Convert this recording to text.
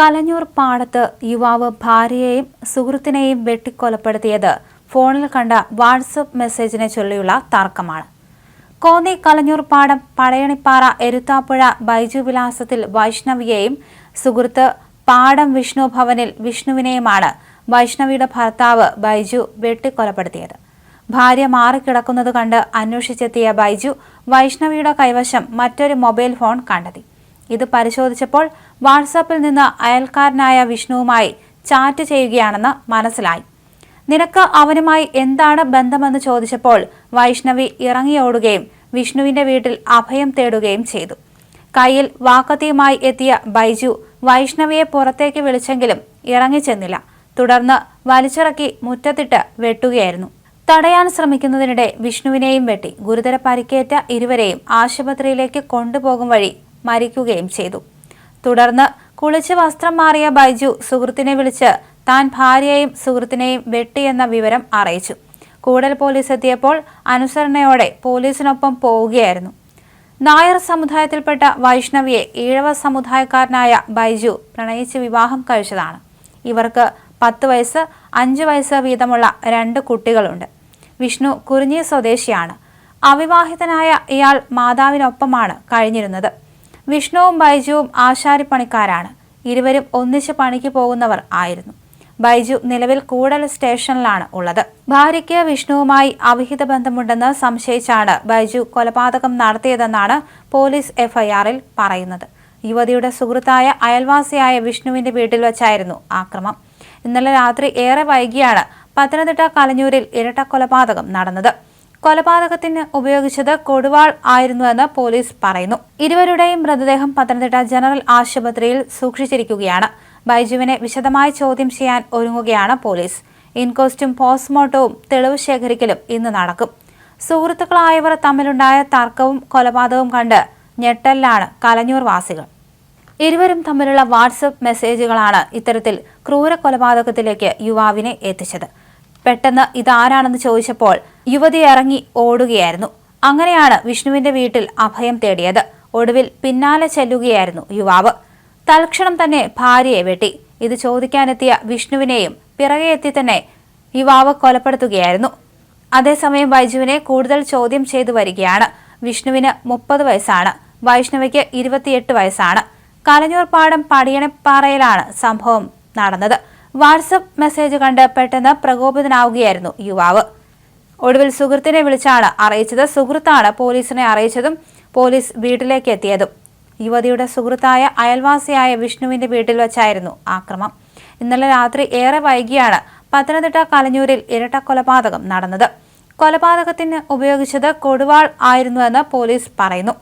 കലഞ്ഞൂർ പാടത്ത് യുവാവ് ഭാര്യയെയും സുഹൃത്തിനെയും വെട്ടിക്കൊലപ്പെടുത്തിയത്. ഫോണിൽ കണ്ട വാട്സപ്പ് മെസ്സേജിനെ ചൊല്ലിയുള്ള തർക്കമാണ്. കോന്നി കലഞ്ഞൂർ പാടം പടയണിപ്പാറ എരുത്താപ്പുഴ ബൈജു വിലാസത്തിൽ വൈഷ്ണവിയെയും സുഹൃത്ത് പാടം വിഷ്ണു ഭവനിൽ വിഷ്ണുവിനെയുമാണ് വൈഷ്ണവിയുടെ ഭർത്താവ് ബൈജു വെട്ടിക്കൊലപ്പെടുത്തിയത്. ഭാര്യ മാറിക്കിടക്കുന്നത് കണ്ട് അന്വേഷിച്ചെത്തിയ ബൈജു വൈഷ്ണവിയുടെ കൈവശം മറ്റൊരു മൊബൈൽ ഫോൺ കണ്ടെത്തി. ഇത് പരിശോധിച്ചപ്പോൾ വാട്സാപ്പിൽ നിന്ന് അയൽക്കാരനായ വിഷ്ണുവുമായി ചാറ്റ് ചെയ്യുകയാണെന്ന് മനസ്സിലായി. നിനക്ക് അവനുമായി എന്താണ് ബന്ധമെന്ന് ചോദിച്ചപ്പോൾ വൈഷ്ണവി ഇറങ്ങിയോടുകയും വിഷ്ണുവിന്റെ വീട്ടിൽ അഭയം തേടുകയും ചെയ്തു. കയ്യിൽ വാക്കത്തിയുമായി എത്തിയ ബൈജു വൈഷ്ണവിയെ പുറത്തേക്ക് വിളിച്ചെങ്കിലും ഇറങ്ങിച്ചെന്നില്ല. തുടർന്ന് വലിച്ചിറക്കി മുറ്റത്തിട്ട് വെട്ടുകയായിരുന്നു. തടയാൻ ശ്രമിക്കുന്നതിനിടെ വിഷ്ണുവിനെയും വെട്ടി. ഗുരുതര പരിക്കേറ്റ ഇരുവരെയും ആശുപത്രിയിലേക്ക് കൊണ്ടുപോകും വഴി മരിക്കുകയും ചെയ്തു. തുടർന്ന് കുളിച്ച് വസ്ത്രം മാറിയ ബൈജു സുഹൃത്തിനെ വിളിച്ച് താൻ ഭാര്യയെയും സുഹൃത്തിനെയും വെട്ടിയെന്ന വിവരം അറിയിച്ചു. കൂടൽ പോലീസ് എത്തിയപ്പോൾ അനുസരണയോടെ പോലീസിനൊപ്പം പോവുകയായിരുന്നു. നായർ സമുദായത്തിൽപ്പെട്ട വൈഷ്ണവിയെ ഈഴവ സമുദായക്കാരനായ ബൈജു പ്രണയിച്ച് വിവാഹം കഴിച്ചതാണ്. ഇവർക്ക് പത്ത് വയസ്സ് അഞ്ച് വയസ്സ് വീതമുള്ള രണ്ട് കുട്ടികളുണ്ട്. വിഷ്ണു കുറിഞ്ഞി സ്വദേശിയാണ്. അവിവാഹിതനായ ഇയാൾ മാതാവിനൊപ്പമാണ് കഴിഞ്ഞിരുന്നത്. വിഷ്ണുവും ബൈജുവും ആശാരിപ്പണിക്കാരാണ്. ഇരുവരും ഒന്നിച്ച് പണിക്ക് പോകുന്നവർ ആയിരുന്നു. ബൈജു നിലവിൽ കൂടൽ സ്റ്റേഷനിലാണ് ഉള്ളത്. ഭാര്യയ്ക്ക് വിഷ്ണുവുമായി അവിഹിത ബന്ധമുണ്ടെന്ന് സംശയിച്ചാണ് ബൈജു കൊലപാതകം നടത്തിയതെന്നാണ് പോലീസ് എഫ്ഐആറിൽ പറയുന്നത്. യുവതിയുടെ സുഹൃത്തായ അയൽവാസിയായ വിഷ്ണുവിന്റെ വീട്ടിൽ വെച്ചായിരുന്നു ആക്രമം. ഇന്നലെ രാത്രി ഏറെ വൈകിയാണ് പത്തനംതിട്ട കലഞ്ഞൂരിൽ ഇരട്ട കൊലപാതകം നടന്നത്. കൊലപാതകത്തിന് ഉപയോഗിച്ചത് കൊടുവാൾ ആയിരുന്നുവെന്ന് പോലീസ് പറയുന്നു. ഇരുവരുടെയും മൃതദേഹം പത്തനംതിട്ട ജനറൽ ആശുപത്രിയിൽ സൂക്ഷിച്ചിരിക്കുകയാണ്. ബൈജുവിനെ വിശദമായി ചോദ്യം ചെയ്യാൻ ഒരുങ്ങുകയാണ് പോലീസ്. ഇൻകോസ്റ്റും പോസ്റ്റ്മോർട്ടവും തെളിവ് ശേഖരിക്കലും ഇന്ന് നടക്കും. സുഹൃത്തുക്കളായവർ തമ്മിലുണ്ടായ തർക്കവും കൊലപാതകവും കണ്ട് ഞെട്ടലിലാണ് കലഞ്ഞൂർ വാസികൾ. ഇരുവരും തമ്മിലുള്ള വാട്സപ്പ് മെസ്സേജുകളാണ് ഇത്തരത്തിൽ ക്രൂര കൊലപാതകത്തിലേക്ക് യുവാവിനെ എത്തിച്ചത്. പെട്ടെന്ന് ഇതാരാണെന്ന് ചോദിച്ചപ്പോൾ യുവതി ഇറങ്ങി ഓടുകയായിരുന്നു. അങ്ങനെയാണ് വിഷ്ണുവിന്റെ വീട്ടിൽ അഭയം തേടിയത്. ഒടുവിൽ പിന്നാലെ ചെല്ലുകയായിരുന്നു യുവാവ്. തൽക്ഷണം തന്നെ ഭാര്യയെ വെട്ടി. ഇത് ചോദിക്കാനെത്തിയ വിഷ്ണുവിനെയും പിറകെ എത്തി തന്നെ യുവാവ് കൊലപ്പെടുത്തുകയായിരുന്നു. അതേസമയം വൈജുവിനെ കൂടുതൽ ചോദ്യം ചെയ്തു വരികയാണ്. വിഷ്ണുവിന് മുപ്പത് വയസ്സാണ്. വൈഷ്ണവിക്ക് ഇരുപത്തിയെട്ട് വയസ്സാണ്. കലഞ്ഞൂർ പാടം പടിയണപ്പാറയിലാണ് സംഭവം നടന്നത്. വാട്സപ്പ് മെസ്സേജ് കണ്ട് പെട്ടെന്ന് പ്രകോപിതനാവുകയായിരുന്നു യുവാവ്. ഒടുവിൽ സുഹൃത്തിനെ വിളിച്ചാണ് അറിയിച്ചത്. സുഹൃത്താണ് പോലീസിനെ അറിയിച്ചതും പോലീസ് വീട്ടിലേക്ക് എത്തിയതും. യുവതിയുടെ സുഹൃത്തായ അയൽവാസിയായ വിഷ്ണുവിന്റെ വീട്ടിൽ വെച്ചായിരുന്നു ആക്രമം. ഇന്നലെ രാത്രി ഏറെ വൈകിയാണ് പത്തനംതിട്ട കലഞ്ഞൂരിൽ ഇരട്ട കൊലപാതകം നടന്നത്. കൊലപാതകത്തിന് ഉപയോഗിച്ചത് കൊടുവാൾ ആയിരുന്നുവെന്ന് പോലീസ് പറയുന്നു.